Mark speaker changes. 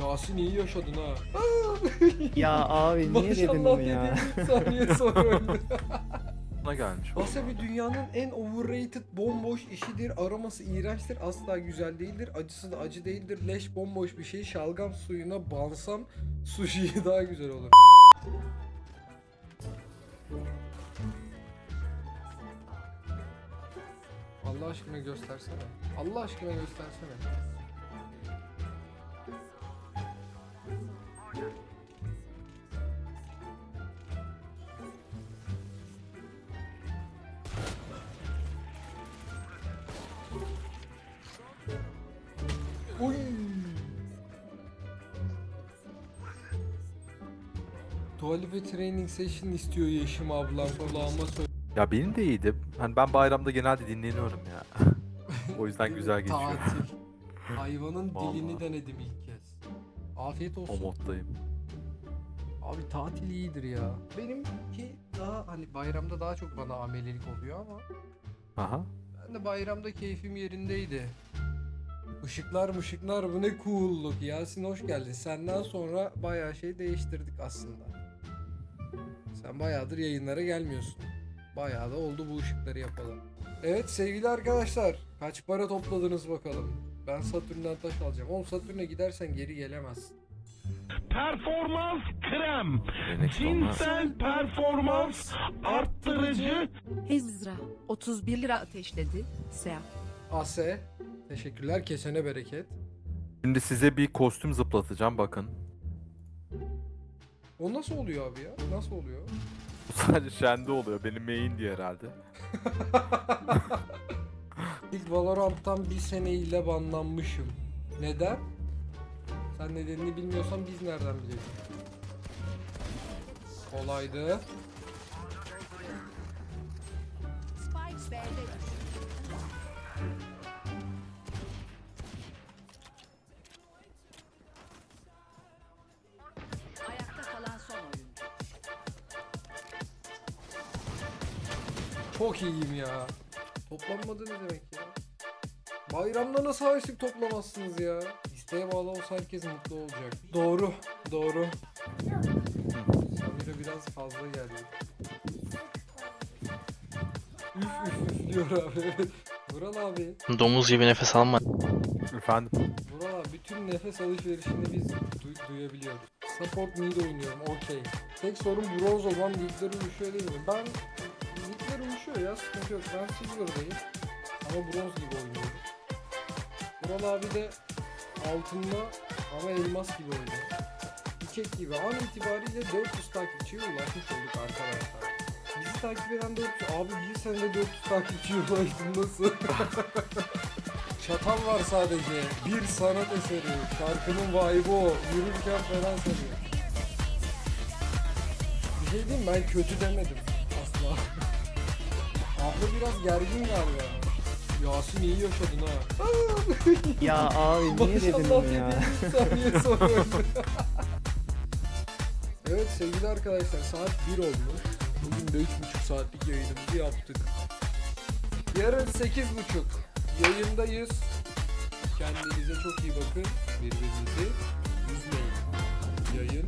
Speaker 1: Yasin iyi yaşadın ha.
Speaker 2: Ya abi niye dedin
Speaker 1: Maşallah
Speaker 2: onu ya?
Speaker 1: dediğin saniye sonra öldü.
Speaker 3: Buna gelmiş.
Speaker 1: Wasabi dünyanın en overrated bomboş işidir. Aroması iğrençtir. Asla güzel değildir. Acısı da acı değildir. Leş bomboş bir şey. Şalgam suyuna bansam sushi daha güzel olur. Allah aşkına göstersene. Allah aşkına göstersene. Uy. Tuvalet ve training session istiyor Yeşim ablam kulağıma söyle.
Speaker 3: Ya benim de iyiydi. Hani ben bayramda genelde dinleniyorum ya. o yüzden güzel geçiyor.
Speaker 1: Tatil. Hayvanın
Speaker 3: Vallahi.
Speaker 1: dilini denedim ilk kez. Afiyet
Speaker 3: O
Speaker 1: olsun.
Speaker 3: moddayım.
Speaker 1: Abi tatil iyidir ya. Benimki daha hani bayramda daha çok bana amelelik oluyor ama
Speaker 3: Aha.
Speaker 1: ben de bayramda keyfim yerindeydi. Işıklar mışıklar bu ne coolluk. Yasin hoş geldin. Senden sonra bayağı şey değiştirdik aslında. Sen bayağıdır yayınlara gelmiyorsun. Bayağı da oldu bu ışıkları yapalım. Evet sevgili arkadaşlar. Kaç para topladınız bakalım. Ben Satürn'den taş alacağım. Oğlum Satürn'e gidersen geri gelemezsin.
Speaker 4: Performans krem. Cinsel performans arttırıcı
Speaker 5: Ezra 31 lira ateşledi. Seaf.
Speaker 1: AS. Teşekkürler. Kesene bereket.
Speaker 3: Şimdi size bir kostüm zıplatacağım bakın.
Speaker 1: O nasıl oluyor abi ya? Nasıl oluyor?
Speaker 3: Bu sadece şende oluyor. Benim main diye herhalde.
Speaker 1: İlk Valorant'tan bir seneyle banlanmışım. Neden? Sen nedenini bilmiyorsan biz nereden bilelim? Kolaydı.
Speaker 5: Spike B'de
Speaker 1: Çok iyiyim ya. Toplanmadı ne demek ya? Bayramda nasıl harçlık toplamazsınız ya? İsteğe bağlı olsa herkes mutlu olacak. Doğru, doğru. Samira biraz fazla geldi. Üf üf üf diyor abi. Vural abi.
Speaker 6: Domuz gibi nefes alma.
Speaker 3: Efendim.
Speaker 1: Vural abi bütün nefes alışverişini biz du- duyabiliyoruz. Support mid oynuyorum okey. Tek sorun bronz olan ligler uyuşuyor değil mi? Ben uyuşuyor ya sıkıntı yok. Ben silver'dayım. Ama bronz gibi oynuyorum. Vural abi de altında ama elmas gibi oynuyor. İkek gibi an itibariyle 400 takipçiye ulaşmış olduk arkadaşlar. Bizi takip eden 400... Abi bir senede 400 takipçiye ulaştım nasıl? Çatal var sadece. Bir sanat eseri. Şarkının vibe'ı o. Yürürken falan sanıyor. Bir şey diyeyim ben kötü demedim. Abla biraz gergin galiba. Yasin iyi yaşadın ha.
Speaker 2: Ya abi niye dedin
Speaker 1: Maşallah
Speaker 2: onu ya?
Speaker 1: dediğin saniye sonra öldü. evet sevgili arkadaşlar saat 1 olmuş. Bugün de 3,5 saatlik yayınımızı yaptık. Yarın 8.30 yayındayız. Kendinize çok iyi bakın. Birbirinizi üzmeyin. Yayın